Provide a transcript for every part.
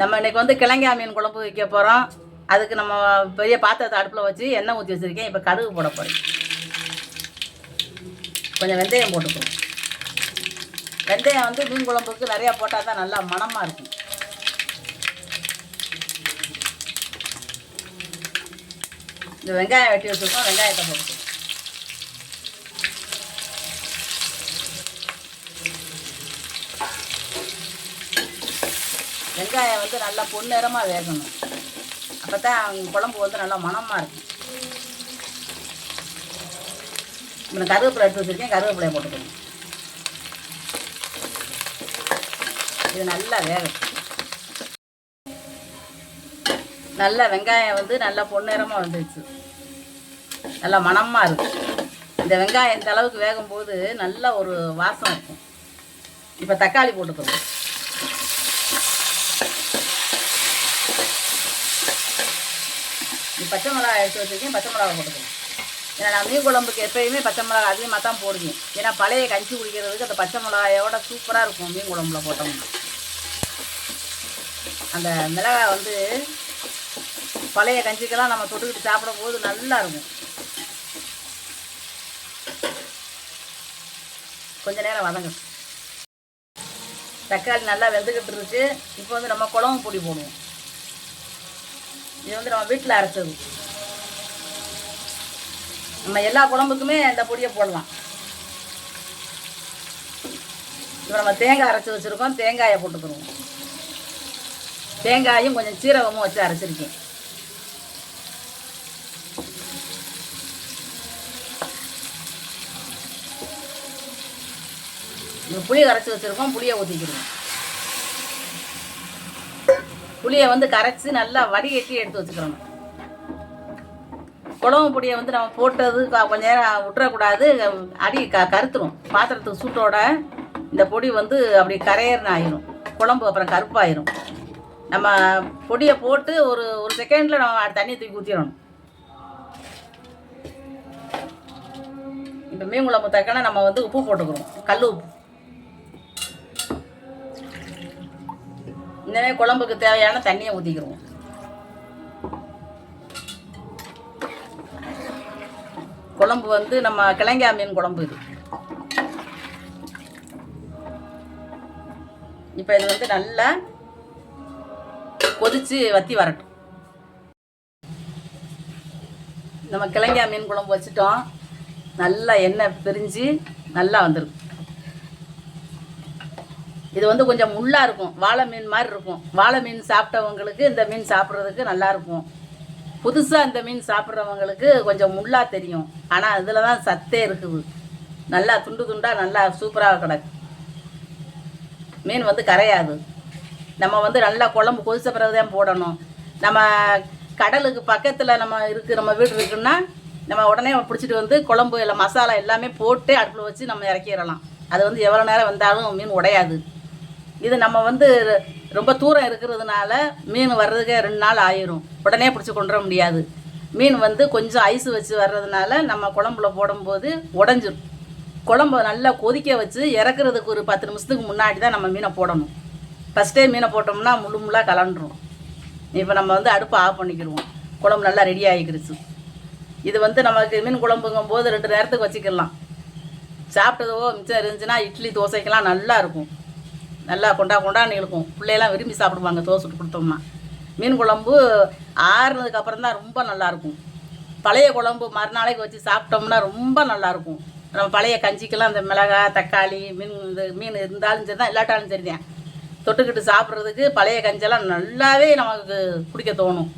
நம்ம இன்னைக்கு வந்து கிழங்கா மீன் குழம்பு வைக்க போகிறோம் அதுக்கு நம்ம பெரிய பாத்திரத்தை அடுப்பில் வச்சு எண்ணெய் ஊற்றி வச்சுருக்கேன். இப்போ கடுகு போட போகிறேன் கொஞ்சம் வெந்தயம் போட்டுக்கணும் வெந்தயம் வந்து மீன் குழம்புக்கு நிறையா போட்டால் தான் நல்லா மணமாக இருக்கும். இந்த வெங்காயம் வெட்டி வச்சுருக்கோம். வெங்காயத்தை போட்டுக்கணும் வெங்காயம் வந்து நல்லா பொன்னிறமாக வேகணும். அப்போ தான் குழம்பு வந்து நல்லா மணமாக இருக்கும். இப்போ நான் கருவேப்பிலை எடுத்து வச்சுருக்கேன் கருவேப்பிலையை போட்டுக்கணும். இது நல்லா வேகும் நல்லா வெங்காயம் வந்து நல்லா பொன்னிறமாக வந்துடுச்சு நல்லா மணமாக இருக்கும். இந்த வெங்காயம் இந்த அளவுக்கு வேகும்போது நல்ல ஒரு வாசம் இருக்கும். இப்போ தக்காளி போட்டுக்கணும். பச்சை மிளகா எடுத்து வச்சுருக்கேன் பச்சை மிளகா போட்டுக்கணும் ஏன்னா நான் மீன் குழம்புக்கு எப்பயுமே பச்சை மிளகா அதிகமாக தான் போடுவேன். ஏன்னா பழைய கஞ்சி குடிக்கிறதுக்கு அந்த பச்சை மிளகாயோட சூப்பராக இருக்கும் மீன் குழம்புல போட்டோம்னா. அந்த மிளகாய் வந்து பழைய கஞ்சிக்கெல்லாம் நம்ம தொட்டுக்கிட்டு சாப்பிடும் போது நல்லா இருக்கும். கொஞ்ச நேரம் வதங்கட்டும் தக்காளி நல்லா வெந்துக்கிட்டு இருக்கு. இப்போ வந்து நம்ம குழம்பு பொடி போடுவோம். இது வந்து நம்ம வீட்டில் அரைச்சது. நம்ம எல்லா குழம்புக்குமே இந்த பொடியை போடலாம். இப்போ நம்ம தேங்காய் அரைச்சி வச்சுருக்கோம். தேங்காயை போட்டுக்கிறோம் தேங்காயும் கொஞ்சம் சீரகமும் வச்சு அரைச்சிருக்கேன். இந்த புளி கரைச்சி வச்சுருக்கோம். புளியை ஊற்றிக்கிறோம் புளியை வந்து கரைச்சி நல்லா வடிகட்டி எடுத்து வச்சுக்கிறோம் குழம்பு பொடியை வந்து நம்ம போட்டது கொஞ்ச நேரம் விட்டுறக்கூடாது. அடி க கருத்துரும். பாத்திரத்துக்கு சூட்டோட இந்த பொடி வந்து அப்படி கரையர்னு ஆயிரும். குழம்பு அப்புறம் கருப்பாயிரும். நம்ம பொடியை போட்டு ஒரு ஒரு செகண்டில் நம்ம தண்ணியை தூக்கி ஊற்றிடணும் இப்போ மீன் குழம்பு தக்கன நம்ம வந்து உப்பு போட்டுக்கிறோம். கல் உப்பு. இந்த மாதிரி குழம்புக்கு தேவையான தண்ணியை ஊற்றிக்கிடுவோம் குழம்பு வந்து நம்ம கிழங்கா மீன் குழம்பு இது. இப்போ இது வந்து நல்லா கொதித்து வத்தி வரட்டும். நம்ம கிழங்கா மீன் குழம்பு வச்சுட்டோம். நல்லா எண்ணெய் பிரிஞ்சு நல்லா வந்துருக்கு இது வந்து கொஞ்சம் முள்ளாக இருக்கும். வாழை மீன் மாதிரி இருக்கும். வாழை மீன் சாப்பிட்டவங்களுக்கு இந்த மீன் சாப்பிட்றதுக்கு நல்லா இருக்கும். புதுசாக இந்த மீன் சாப்பிட்றவங்களுக்கு கொஞ்சம் முள்ளா தெரியும். ஆனால் இதில் தான் சத்தே இருக்குது. நல்லா துண்டு துண்டாக நல்லா சூப்பராக கிடக்கு. மீன் வந்து கரையாது. நம்ம வந்து நல்லா குழம்பு கொதிச்ச பிறகு தான் போடணும். நம்ம கடலுக்கு பக்கத்தில் நம்ம இருக்கு நம்ம வீடு இருக்குன்னா நம்ம உடனே பிடிச்சிட்டு வந்து குழம்பு இல்லை மசாலா எல்லாமே போட்டு அடுப்பில் வச்சு நம்ம இறக்கிடலாம். அது வந்து எவ்வளோ நேரம் வந்தாலும் மீன் உடையாது. இது நம்ம வந்து ரொம்ப தூரம் இருக்கிறதுனால மீன் வர்றதுக்கே ரெண்டு நாள் ஆயிரும். உடனே பிடிச்சி கொண்டு வர முடியாது. மீன் வந்து கொஞ்சம் ஐஸ் வச்சு வர்றதுனால நம்ம குழம்புல போடும்போது உடஞ்சிரும். குழம்ப நல்லா கொதிக்க வச்சு இறக்குறதுக்கு ஒரு பத்து நிமிஷத்துக்கு முன்னாடி தான் நம்ம மீனை போடணும். ஃபஸ்ட்டே மீனை போட்டோம்னா முழு முள்ளாக கலண்டுரும் இப்போ நம்ம வந்து அடுப்பை ஆஃப் பண்ணிக்கிடுவோம் குழம்பு நல்லா ரெடி ஆகிக்கிருச்சு. இது வந்து நமக்கு மீன் குழம்புங்கும் போது ரெண்டு நேரத்துக்கு வச்சுக்கலாம் சாப்பிட்டதோ மிச்சம் இருந்துச்சுன்னா இட்லி தோசைக்கெல்லாம் நல்லா இருக்கும். நல்லா கொண்டா கொண்டான்னு இருக்கும் பிள்ளையெல்லாம் விரும்பி சாப்பிடுவாங்க தோசை சுட்டு கொடுத்தோம்னா. மீன் குழம்பு ஆறுனதுக்கு அப்புறம் தான் ரொம்ப நல்லாயிருக்கும் பழைய குழம்பு மறுநாளைக்கு வச்சு சாப்பிட்டோம்னா ரொம்ப நல்லாயிருக்கும் நம்ம பழைய கஞ்சிக்கெல்லாம் அந்த மிளகாய் தக்காளி மீன் இது மீன் இருந்தாலும் சரி தான் இல்லாட்டாலும் சரி தான். தொட்டுக்கிட்டு சாப்பிட்றதுக்கு பழைய கஞ்செல்லாம் நல்லாவே நமக்கு குடிக்க தோணும்.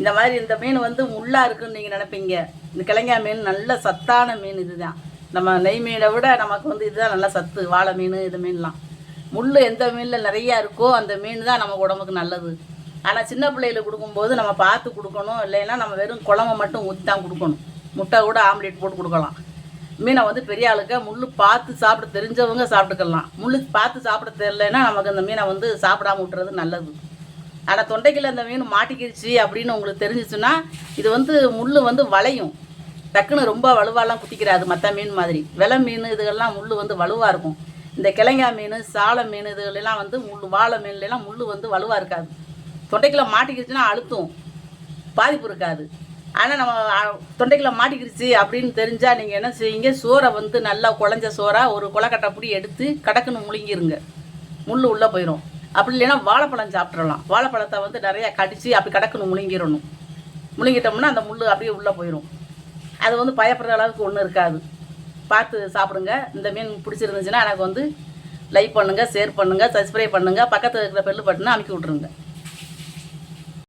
இந்த மாதிரி இந்த மீன் வந்து முள்ளாக இருக்குன்னு நீங்கள் நினைப்பீங்க. இந்த கிழங்கா மீன் நல்ல சத்தான மீன் இதுதான். நம்ம நெய் மீனை விட நமக்கு வந்து இதுதான் நல்லா சத்து. வாழை மீன் இது மீன்லாம். முள் எந்த மீனில் நிறையா இருக்கோ அந்த மீன் தான் நம்ம உடம்புக்கு நல்லது. ஆனால் சின்ன பிள்ளைகளுக்கு கொடுக்கும்போது நம்ம பார்த்து கொடுக்கணும். இல்லைன்னா நம்ம வெறும் குழம்பு மட்டும் ஊற்றி தான் கொடுக்கணும். முட்டை கூட ஆம்லேட் போட்டு கொடுக்கலாம். மீனை வந்து பெரிய ஆளுக்க முள் பார்த்து சாப்பிட தெரிஞ்சவங்க சாப்பிட்டுக்கலாம். முள் பார்த்து சாப்பிட தெரியலன்னா நமக்கு அந்த மீனை வந்து சாப்பிடாம விட்டுறது நல்லது. ஆனால் தொண்டைக்குள்ள அந்த மீன் மாட்டிக்கிடுச்சு அப்படின்னு உங்களுக்கு தெரிஞ்சிச்சுன்னா இது வந்து முள் வந்து வளையும். டக்குன்னு ரொம்ப வலுவாலாம் குத்திக்கிறாது மற்ற மீன் மாதிரி. விலை மீன் இதுகள்லாம் முள் வந்து வலுவாக இருக்கும். இந்த கிழங்கா மீன் சாலை மீன் இதுகளெல்லாம் வந்து முள் வாழை மீன்லாம் முள் வந்து வலுவாக இருக்காது. தொண்டைக்குள்ளே மாட்டிக்கிடுச்சுன்னா அழுத்தும். பாதிப்பு இருக்காது. ஆனால் நம்ம தொண்டைக்குள்ளே தொண்டைக்குள்ள மாட்டிக்கிடுச்சு அப்படின்னு தெரிஞ்சால் நீங்கள் என்ன செய்வீங்க? சோறை வந்து நல்லா குழஞ்ச சோறாக ஒரு குளக்கட்டை பிடி எடுத்து கடக்குன்னு முழுங்கிருங்க. முள் உள்ளே போயிடும் அப்படி இல்லைன்னா வாழைப்பழம் சாப்பிட்றலாம் வாழைப்பழத்தை வந்து நிறையா கடித்து அப்படி கடக்குன்னு முழுங்கிடணும் முழுங்கிட்டோம்னா அந்த முள் அப்படியே உள்ளே போயிடும் அது வந்து பயப்படுற அளவுக்கு ஒன்றும் இருக்காது. பார்த்து சாப்பிடுங்க. இந்த மீன் பிடிச்சிருந்துச்சுன்னா எனக்கு வந்து லைக் பண்ணுங்கள் ஷேர் பண்ணுங்கள் சப்ஸ்கிரைப் பண்ணுங்கள் பக்கத்தில் இருக்கிற பெல்லு பட்டனை அமுக்கி விட்ருங்க